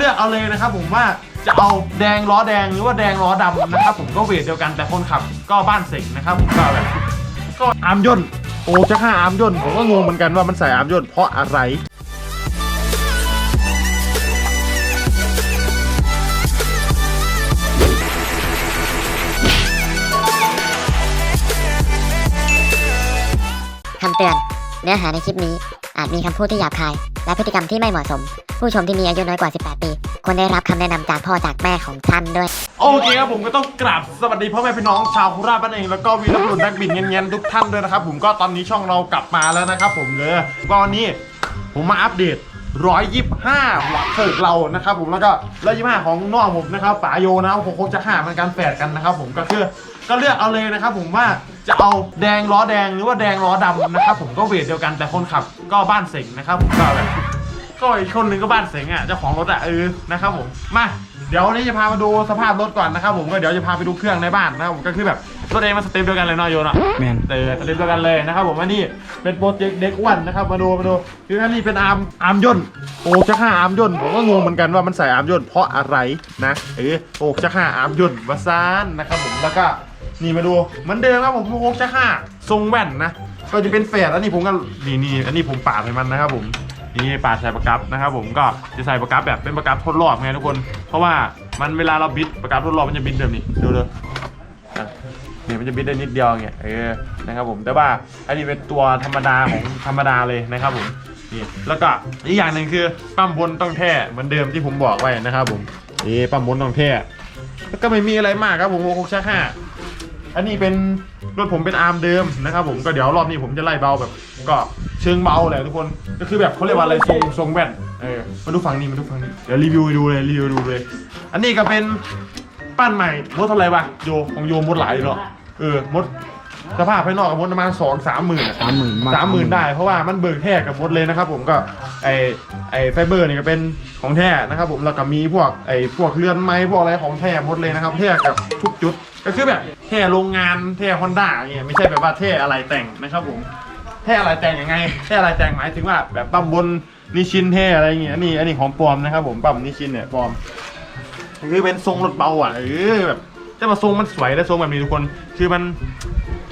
เลือกเอาเลยนะครับผมว่าจะเอาแดงล้อแดงหรือว่าแดงล้อดำนะครับผมก็เวทเดียวกันแต่คนขับก็บ้านเสงนะครับผมก็แบบก็อาร์มย่นโอ้จะฆ่าอาร์มย่นผมก็งงเหมือนกันว่ามันใส่อาร์มย่นเพราะอะไรคำเตือน เนื้อหาในคลิปนี้ อาจมีคำพูดที่หยาบคาย และพฤติกรรมที่ไม่เหมาะสม ผู้ชมที่มีอายุน้อยกว่า 18 ปี ควรได้รับคำแนะนำจากพ่อจากแม่ของท่านด้วย โอเคครับผมก็ต้องกราบสวัสดีพ่อแม่พี่น้องชาวโคราชบ้านเองแล้วก็วีรบุรุษนักบินเงี้ยนๆทุกท่านด้วยนะครับผมก็ตอนนี้ช่องเรากลับมาแล้วนะครับผมเลยก็วันนี้ผมมาอัปเดต 125หัวเถิกเรานะครับผมแล้วก็125ของน้องผมนะครับฝาโยนะครับผมคงจะห่ามันการแฝดกันนะครับผมก็คือก็เลือกเอาเลยนะครับผมว่าจะเอาแดงล้อแดงหรือว่าแดงล้อดำนะครับผมก็เวทเดียวกันแต่คนขับก็บ้านเสงนะครับผมก็แบบ ก็อีกคนหนึ่งก็บ้านเสงอะเจ้าของรถอะเออนะครับผมมาเดี๋ยววันนี้จะพามาดูสภาพรถก่อนนะครับผมก็เดี๋ยวจะพาไปดูเครื่องในบ้านนะครับผมก็คือแบบรถเองมันสเต็ปเดียวกันเลยเนาะโยนอะแมนเออสเต็ปเดียวกันเลยนะครับผมอันนี้เป็นโปรเจกต์เด็กอ้วนนะครับมาดูมาดูคืออันนี้เป็นอาร์มอาร์มย่นต์โอ้จะฆ่าอาร์มย่นต์ผมก็งงเหมือนกันว่ามันใส่อาร์มย่นต์เพราะอะไรนะเออโอ้จะฆ่าอาร์มย่นต์วาซานนะครับผมแล้วก็นี่มาดูเหมือนเดิมครับผมโอ้จะฆ่าทรงแว่นนะก็จะเป็นแฝดอันนี้ผมก็นี่นี่อันนี้ผมปาดให้มันนะครับผม นี่ปาใส่ประกับนะครับผมก็จะใส่ประกับแบบเป็นประกับทดรอบไงทุกคน เพราะว่ามันเวลาเราบิดประกับทดรอบมันจะบิดแบบนี้ดูเลยอะนี่มันจะบิดได้นิดเดียวเงี้ยเออนะครับผมแต่ว่าอันนี้เป็นตัวธรรมดาของธรรมดาเลยนะครับผมนี่แล้วก็อีกอย่างหนึ่งคือปั๊มบนต้องแท้เหมือนเดิมที่ผมบอกไว้นะครับผมนี่ปั๊มบนต้องแท้แล้วก็ไม่มีอะไรมากครับผมโอคชักห้าอันนี้เป็นรถผมเป็นอาร์มเดิมนะครับผมก็เดี๋ยวรอบนี้ผมจะไล่เบาแบบ ก็ เชิงเบาแหละทุกคน ก็คือแบบเขาเรียกว่าอะไรทรงทรงแว่น เออ มาดูฝั่งนี้มาดูฝั่งนี้ เดี๋ยวรีวิวให้ดูเลยรีวิวให้ดูเลย อันนี้ก็เป็นปั้นใหม่มดเท่าไหร่วะโยของโยมดหลายอยู่เนาะ เออ มดสภาพภายนอกกับมดประมาณสองสามหมื่นสามหมื่นสามหมื่นได้ เพราะว่ามันเบิกแท้กับมดเลยนะครับผมก็ไอไอไฟเบอร์นี่ก็เป็นของแท้นะครับผมแล้วก็มีพวกไอพวกเรือนไม้พวกอะไรของแท้หมดเลยนะครับแท้กับทุกจุด ก็คือแบบแท้โรงงานแท้ฮอนด้าอย่างเงี้ยไม่ใช่แบบว่าแท้อะไรแต่งนะครับผม แท้อะไรแต่งยังไงแท้อะไรแต่งหมายถึงว่าแบบปั๊มบนนิชินแท้อะไรอย่างเงี้ยอันนี่อันนี้ของปลอมนะครับผมปั๊มนิชินเนี่ยปลอมคือเป็นทรงรถเบาอะเออแบบจะมาทรงมันสวยและทรงแบบนี้ทุกคน คือมัน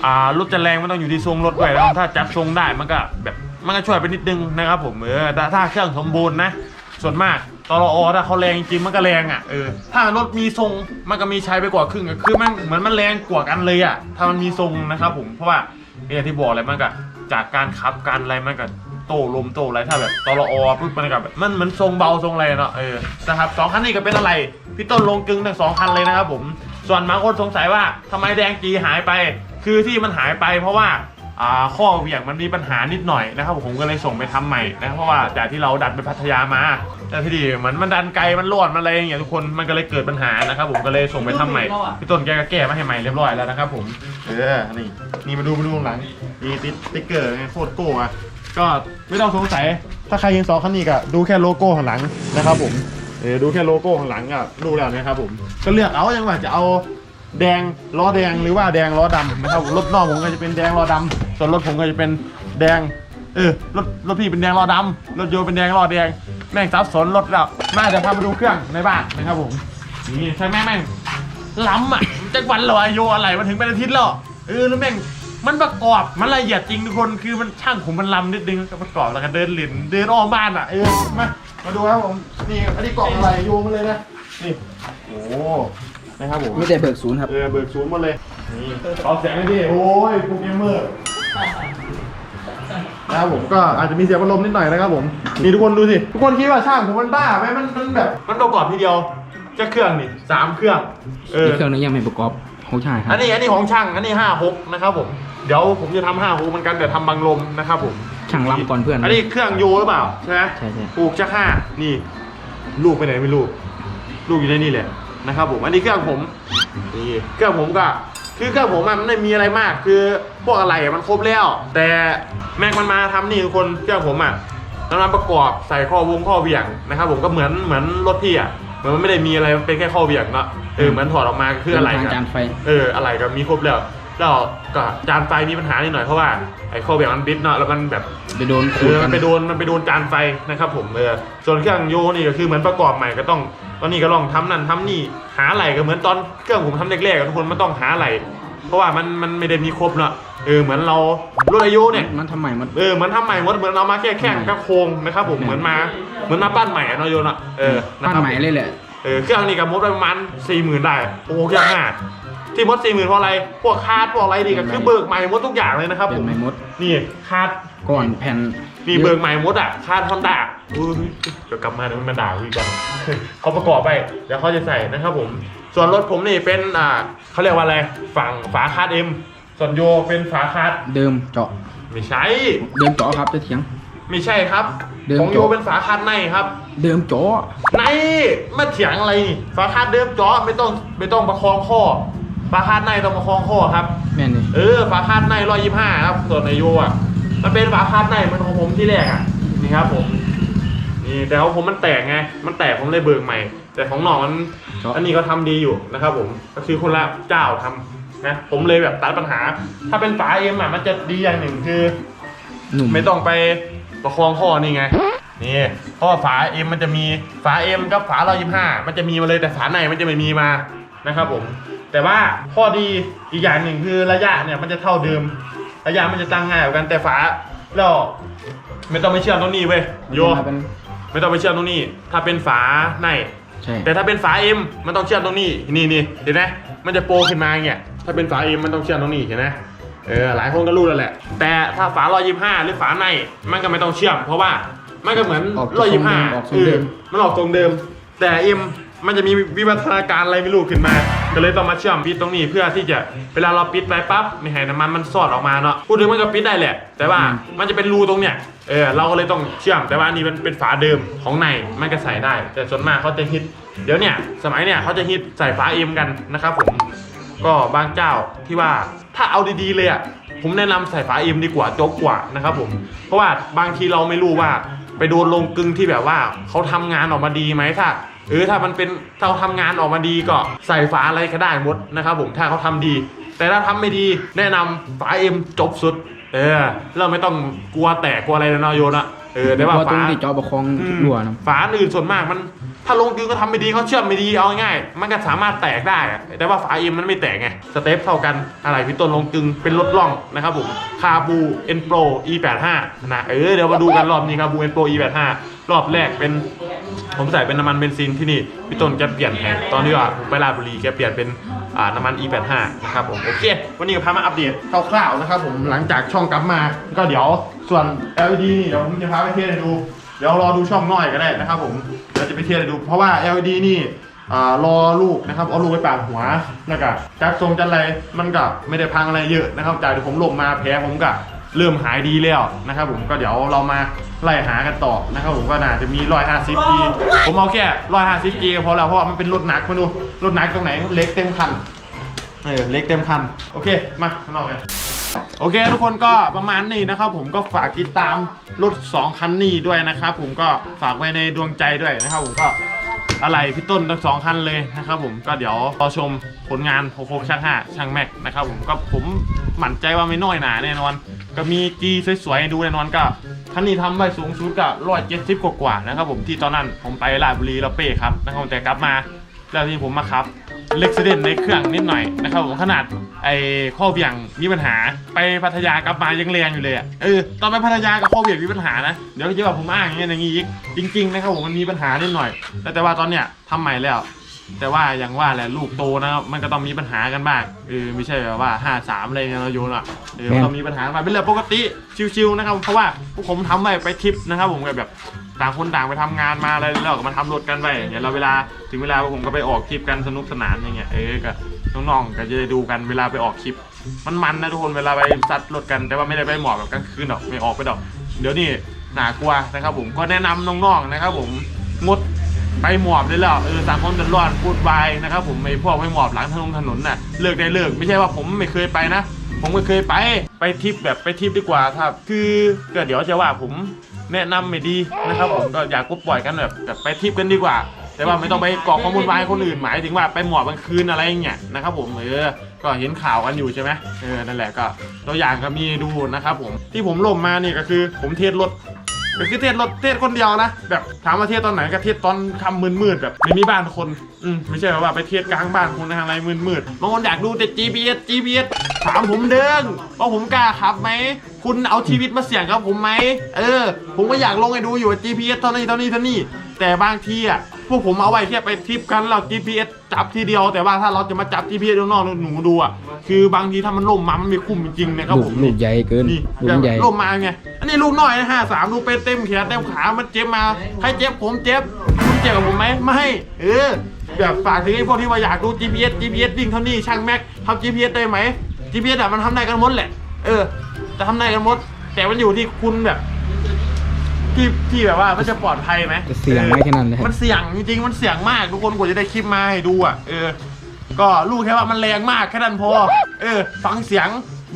อ่ารถจะแรงมันต้องอยู่ที่ทรงรถด้วยแล้วถ้าจับทรงได้มันก็แบบมันก็ช่วยไปนิดนึงนะครับผมเออแต่ถ้าเครื่องสมบูรณ์นะส่วนมากตลออถ้าเขาแรงจริงมันก็แรงอะเออถ้ารถมีทรงมันก็มีใช้ไปกว่าครึ่งอะคือมันเหมือนมันแรงกว่ากันเลยอะถ้ามันมีทรงนะครับผมเพราะว่า เนี่ยที่บอกอะไรมันก็จากการขับการอะไรมันก็โตลมโตอะไรถ้าแบบตลออปุ๊บมันก็แบบมันมันทรงเบาทรงอะไรเนาะเออนะครับสองคันนี้ก็เป็นอะไรพี่ต้นลงกึงทั้งสองคันเลยนะครับผมส่วนบางคนสงสัยว่าทำไมแดงจีหายไป คือที่มันหายไปเพราะว่า ข้อเหวี่ยงมันมีปัญหานิดหน่อยนะครับผมก็เลยส่งไปทำใหม่นะเพราะว่าจากที่เราดันไปพัทยามาแต่ที่ดีเหมือนมันดันไกลมันร่วนมันอะไรอย่างเงี้ยทุกคนมันก็เลยเกิดปัญหานะครับผมก็เลยส่งไปทำใหม่พี่ต้นแกก็แก้มาให้ใหม่เรียบร้อยแล้วนะครับผมเออนี่นี่มาดูมาดูข้างหลังนี่ติ๊ติ๊กเกอร์โคตรโก้อะก็ไม่ต้องสงสัยถ้าใครยังสองคันนี้ก็ดูแค่โลโก้ข้างหลังนะครับผมเออดูแค่โลโก้ข้างหลังก็รู้แล้วนะครับผมก็เลือกเอายังว่าจะเอาแดงล้อแดงหรือว่าแดงล้อดำนะครับรถนอกผมก็จะเป็นแดงล้อดำ ส่วนรถผมก็จะเป็นแดง เออ รถรถพี่เป็นแดงล้อดำรถโยเป็นแดงล้อแดง แม่งซับสนรถแล้วมาเดี๋ยวพามาดูเครื่องในบ้านนะครับผม นี่ใช่แม่งแม่งล้ำอะจักวันเหรอโยอะไรมาถึงเป็นอาทิตย์แล้วเออแล้วแม่งมันประกอบมันละเอียดจริงทุกคนคือมันช่างผมมันล้ำนิดนึงก็ประกอบแล้วก็เดินหลินเดินอ้อมบ้านอะเออมามาดูครับผมนี่อันนี้กล่องอะไรโยมาเลยนะนี่โอ้นะครับผมไม่ได้เบิกศูนย์ครับเออเบิกศูนย์หมดเลยนี่เอาเสียงเลยดิโอ้ยพวกเกมเมอร์ นะครับผมก็อาจจะมีเสียงพัดลมนิดหน่อยนะครับผมนี่ทุกคนดูสิทุกคนคิดว่าช่างผมมันบ้าไหมมันมันแบบมันประกอบทีเดียวจะเครื่องนี่สามเครื่องเอออีกเครื่องนึงยังไม่ประกอบของชายครับอันนี้อันนี้ของช่างอันนี้ห้าหกนะครับผมเดี๋ยวผมจะทำห้าหกเหมือนกันแต่ทำบังลมนะครับผมช่างล้ำก่อนเพื่อนอันนี้เครื่องโยหรือเปล่าใช่ไหมใช่ใช่ปลูกจะห้านี่ ลูกไปไหนไม่รู้ลูกอยู่ในนี่แหละนะครับผมอันนี้เครื่องผมนี่เครื่องผมก็ คือเครื่องผมอะมันไม่มีอะไรมาก คือพวกอะไรอะมันครบแล้ว แต่แม่งมันมาทำนี่ทุกคนเครื่องผมอะมันมาประกอบใส่ข้อวงข้อเหวี่ยงนะครับ ผมก็เหมือนเหมือนรถพี่อะเหมือนมันไม่ได้มีอะไรมันเป็นแค่ข้อเหวี่ยงเนาะเออเหมือนถอดออกมาก็คืออะไรทางกัการไฟ เอออะไรก็มีครบแล้ว แล้วก็จานไฟมีปัญหานิดหน่อยเพราะว่าไอ้ข้อเบี่ยงมันบิดเนาะแล้วมันแบบไปโดนเอขูดอกัมันนไปโดนมันไปโดนจานไฟนะครับผมเออส่วนเครื่องโยนี่ก็คือเหมือนประกอบใหม่ก็ต้องตอนนี้ก็ลองทำนั่นทำนี่หาไหลก็เหมือนตอนเครื่องผมทำแรกๆอะทุกคนมันต้องหาไหลเพราะว่ามันมันไม่ได้มีครบเนาะเออเหมือนเรารุ่นอายุเนี่ยมันทำใหม่มันเออเหมือนทำใหม่หมดเหมือนเรามาแค่แข่งกับโครงนะครับผมเหมือนมาเหมือนมาปั้นใหม่อะเนาะโยนอะเออนะปั้นครับใหม่เลยแหละเออเครื่องนี้กับมดไปประมาณสี่หมื่นได้โอ้โหเครื่องห้า ที่มดสี่หมื่นเพราะอะไร พวกคาดพวกอะไรดีก็คือเบิกใหม่หมดทุกอย่างเลยนะครับเปผลี่ยนมใหม่หมด นี่คาดก่อนแผ่นนี่เบิกใหม่หมดอะคาดฮอนด้าอุ้ยเดี๋ยวกลับมาเดี๋ยวมันมาด่าวีกันเขาประกอบไปเดี๋ยวเขาจะใส่นะครับผม ส่วนรถผมนี่เป็นอ่าเขาเรียกว่าอะไรฝั่งฝาคาดเอ็มส่วนโยเป็นฝาคาดเดิมเจาะไม่ใช่เดิมเจาะครับจะเถียงไม่ใช่ครับเดิมของโยโจ๊ะเป็นฝาคาดในครับ เดิมเจาะในมาเถียงอะไรนี่ฝาคาดเดิมเจาะไม่ต้องไม่ต้องประคองข้อ ฝาคาดในต้องประคองข้อครับ แม่นนี่เออฝาคาดในร้อยยี่ห้าครับส่วนในโยอะมันเป็นฝาคาดในเหมันของผมที่แรกอะนี่ครับผมนี่แต่ของผมมันแตกไงมันแตกผมเลยเบิกใหม่ แต่ของน้องมันเจาะอันนี้ก็ทำดีอยู่นะครับ ผมก็คือคนละเจ้าทำนะผมเลยแบบตัดปัญหา ถ้าเป็นฝาเอ็มอะมันจะดีอย่างหนึ่งคือ หนุ่ม ไม่ต้องไปประคองข้อนี่ไง นี่เพราะว่าฝาเอ็มมันจะมีฝาเอ็มกับฝาเรายี่ห้ามันจะมีมาเลยแต่ฝาในมันจะไม่มีมานะครับผม แต่ว่าข้อดีอีกอย่างหนึ่งคือระยะเนี่ยมันจะเท่าเดิม ระยะมันจะตั้งง่ายกว่ากันแต่ฝาแล้วไม่ต้องไปเชื่อมตรงนี้เว้ยโยมาเป็นไม่ต้องไปเชื่อมตรงนี้ ถ้าเป็นฝาในใช่แต่ถ้าเป็นฝาเอ็มมันต้องเชื่อมตรงนี้นี่นี่เห็นไหมมันจะโปรขึ้นมาอย่างเงี้ยถ้าเป็นฝาเอ็มมันต้องเชื่อมตรงนี้เห็นไหมเออหลายคนก็รู้แล้วแหละ แต่ถ้าฝาร้อยยี่ห้าหรือฝาในมันก็ไม่ต้องเชื่อม เพราะว่ามันก็เหมือนร้อยยี่ห้าออกทรงเดิมมันออกตรงเดิม แต่เอ็มมันจะมีวิวัฒนาการอะไรไม่รู้ขึ้นมา ก็เลยต้องมาเชื่อมปิดตรงนี้เพื่อที่จะเวลาเราปิดไปปั๊บไม่ให้น้ำมันมันสอดออกมาเนาะพูดถึงมันก็ปิดได้แหละ แต่ว่ามันจะเป็นรูตรงเนี้ยเออเราก็เลยต้องเชื่อมแต่ว่าอันนี้มันเป็นฝาเดิมของในมันก็ใส่ได้ แต่ส่วนมากเขาจะฮิตเดี๋ยวเนี่ยสมัยเนี่ยเขาจะฮิตใส่ฝาเอ็มกันนะครับผมก็บางเจ้าที่ว่าถ้าเอาดีๆเลยอะผมแนะนำใส่ฝาเอ็มดีกว่าโจ๊กกว่านะครับผมเพราะว่าบางทีเราไม่รู้ว่าไปโดนลงกึงที่แบบว่าเขาทำงานออกมาดีไหมถ้า เออถ้ามันเป็นถ้าเขาทำงานออกมาดีก็ใส่ฝาอะไรก็ได้หมดนะครับผมถ้าเขาทำดี แต่ถ้าทำไม่ดีแนะนำฝาเอ็มจบสุด เออเราไม่ต้องกลัวแตกกลัวอะไรนะเนาะโยนะเออแต่ว่าเพระตรฝา งที่เจาะประคองอืมรั่วนะฝาอื่นส่วนมากมันถ้าลงกึงก็ทำไม่ดีเขาเชื่อมไม่ดีเอาง่ายๆมันก็สามารถแตกได้อะแต่ว่าฝาเอ็มมันไม่แตกไงสเต็ปเท่ากันอะไรพี่ต้นลงกึงเป็นรถล่องนะครับผมคาบูเอ็นโปร E85 นะเออเดี๋ยวมาดูกันรอบนี้คาบูเอ็นโปร E85 รอบแรกเป็น ผมใส่เป็นน้ำมันเบนซินที่นี่พี่ต้นแกเปลี่ยนให้ตอนที่ว่าผมไปราชบุรีแกเปลี่ยนเป็นอ่าน้ำมัน E85 นะครับผมโอเค วันนี้ก็พามาอัปเดตคร่าวๆนะครับผมหลังจากช่องกลับมาก็เดี๋ยวส่วน LED นี่เดี๋ยวผมจะพาไปเทสให้ดู เดี๋ยวรอดูช่องน้อยก็ได้นะครับผมเดี๋ยวจะไปเทสให้ดู เพราะว่า LED นี่อ่ารอลูกนะครับเอาลูกไปปาดหัวแล้วก็จักทรงจันไรมันก็ไม่ได้พังอะไรเยอะนะครับจากที่ผมลงมาแผลผมก็ เริ่มหายดีแล้วนะครับผมก็เดี๋ยวเรามาไล่หากันต่อนะครับผมก็น่าจะมี150 G ผมเอาแค่150 G ก็พอแล้วเพราะว่ามันเป็นรถหนักมาดูรถหนักตรงไหนเล็กเต็มคันเออเล็กเต็มคันโอเคมาข้างนอกกันโอเคทุกคนก็ประมาณนี้นะครับผมก็ฝากติดตามรถ2คันนี้ด้วยนะครับผมก็ฝากไว้ในดวงใจด้วยนะครับผมก็อะไรพี่ต้นทั้งสองคันเลยนะครับผมก็เดี๋ยวรอชมผลงานโคกช่าง5ช่างแม็กนะครับผมก็ผมหมั่นใจว่าไม่น้อยหนาแน่นอน ก็มีจีสวยๆให้ดูแน่นอนก็คันนี้ทำไว้สูงสุดก็ร้อยเจ็ดสิบกว่าๆนะครับผมที่ตอนนั้นผมไปราชบุรีแล้วเป้ครับนะครับแต่กลับมาแล้วที่ผมมาครับเล็กซิเดนในเครื่องนิดหน่อยนะครับผมขนาดไอ้ข้อเบี่ยงมีปัญหาไปพัทยากลับมายังแรงอยู่เลยอะเออตอนไปพัทยากับข้อเบี่ยงมีปัญหานะเดี๋ยวจะว่าผมอ้างอย่างเงี้ยอย่างงี้อีกจริงๆนะครับผมมันมีปัญหานิดหน่อย แต่แต่ว่าตอนเนี้ยทำใหม่แล้ว แต่ว่าอย่างว่าแหละลูกโตนะครับมันก็ต้องมีปัญหากันบ้างเออไม่ใช่แบบว่าห้าสามอะไรเงี้ยเราโยนอะเออมันต้องมีปัญหาบ้างเป็นเรื่องปกติชิวๆนะครับเพราะว่าพวกผมทำไปไปทริปนะครับ ผมแบบต่างคนต่างไปทำงานมาอะไรแล้วก็มาทำรถกันไปอย่างเงี้ยเราเวลาถึงเวลาพวกผมก็ไปออกคลิปกันสนุกสนานอย่างเงี้ยเออก็น้องๆก็จะได้ดูกันเวลาไปออกคลิป มันมันนะทุกคนเวลาไปซัดรถกันแต่ว่าไม่ได้ไปหมอบแบบกลางคืนหรอกไม่ออกไปดอก เดี๋ยวนี้หนากลัวนะครับ ผมก็แนะนำน้องๆนะครับ ผม ไปหมอบได้แล้วเออตางคนเดือดร้อนพูดวายนะครับ ผมไม่พวกไปหมอบหลังถนนถนนน่ะเลิกได้เลิกไม่ใช่ว่าผมไม่เคยไปนะ ผมก็เคยไปไปทิปแบบไปทิปดีกว่าครับ คือก็เดี๋ยวจะว่าผมแนะนำไม่ดีนะครับผมก็อยากก็ปล่อยกันแบบแบบไปทิปกันดีกว่า แต่ว่าไม่ต้องไปกรอกข้อมูลไว้ให้คนอื่นหมายถึงว่าไปหมอบกลางคืนอะไรอย่างเงี้ยนะครับผมเออก็เห็นข่าวกันอยู่ใช่ไหมเออนั่นแหละก็ตัวอย่างก็มีดูนะครับผมที่ผมล่มมานี่ก็คือผมเทสรถ ก็คือเทศรถเทศคนเดียวนะ แบบถามว่าเทศตอนไหนก็เทศตอนคำมืดๆแบบไม่มีบ้านคน อืมไม่ใช่ว่าไปเทศกลางบ้านคุณอะไรมืดๆบางคนอยากดูแต่ GPS GPS ถามผมเด้งว่าผมกล้าขับไหม คุณเอาชีวิตมาเสี่ยงกับผมไหม เออ ผมก็อยากลงให้ดูอยู่ว่า GPS เท่านี้เท่านี้เท่านี้ แต่บางทีอะพวกผมเอาไว้แค่ไปทริปกันเรา GPS จับทีเดียว แต่ว่าถ้าเราจะมาจับ GPS ข้างนอกหนูดูอะ คือบางทีถ้ามันล่มมามันไม่คุ้มจริงๆนะครับลูผกมลูนี่กใหญ่เกินนี่ลูกแบบใหญ่ลมมาไง อันนี้ลูกน้อยนะห้าสามลูกเป็นเต็มแขนเต็มขา มันเจ็บมา ใครเจ็บผมเจ็บ คุณเจ็บกับผมไหมไม่เออ แบบฝากถึงไอ้พวกที่ว่าอยากดู GPS GPS วิ่งเท่านี้ช่างแม็กทำ GPS ได้ไหม GPS อะมันทำได้กันหมดแหละ เออ จะทำได้กันหมด แต่มันอยู่ที่คุณแบบ ที่ที่แบบว่ามันจะปลอดภัยไหมจะเสี่ยงไหมแค่นั้นเลย มันเสี่ยงจริงๆ มันเสี่ยงมากทุกคนกว่าจะได้คลิปมาให้ดูอะ เออ ก็รู้แค่ว่ามันแรงมากแค่นั้นพอ เออ ฟังเสียง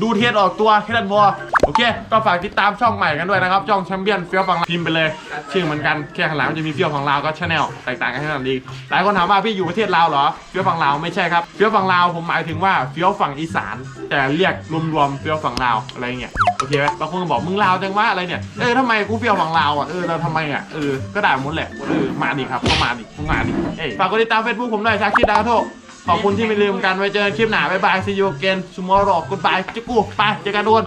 ดูเทสออกตัวแค่นั้นพอ โอเค ก็ฝากติดตามช่องใหม่กันด้วยนะครับช่องแชมเปี้ยนเฟี้ยวฟังพิมพ์ไปเลย ชื่อเหมือนกันแค่ข้างหลังมันจะมีเฟี้ยวฟังลาวก็ชาแนลแตกต่างกันแค่นั้นเองหลายคนถามว่าพี่อยู่ประเทศลาวเหรอเฟี้ยวฟังลาวไม่ใช่ครับเฟี้ยวฟังลาวผมหมายถึงว่าเฟี้ยวฝั่งอีสาน แต่เรียกรวมๆเฟี้ยวฝั่งลาวอะไรเงี้ยโอเคไหมบางคนก็บอกมึงลาวจังวะอะไรเนี่ยเออทำไมกูเฟี้ยวฝั่งลาวอะเออเราทำไมอะเออก็ด้หมดแหละเออมาดิครับก็มาดิมึงมาดิเอ้ยฝากกดติดตามเฟซบุ๊กผมด้วยชาคิดดาวโท ขอบคุณที่ไม่ลืมกันไว้เจอกันคลิปหน้าบ๊ายบาย see you again tomorrow goodbye จุ๊กกูไปเจอกันทุกคน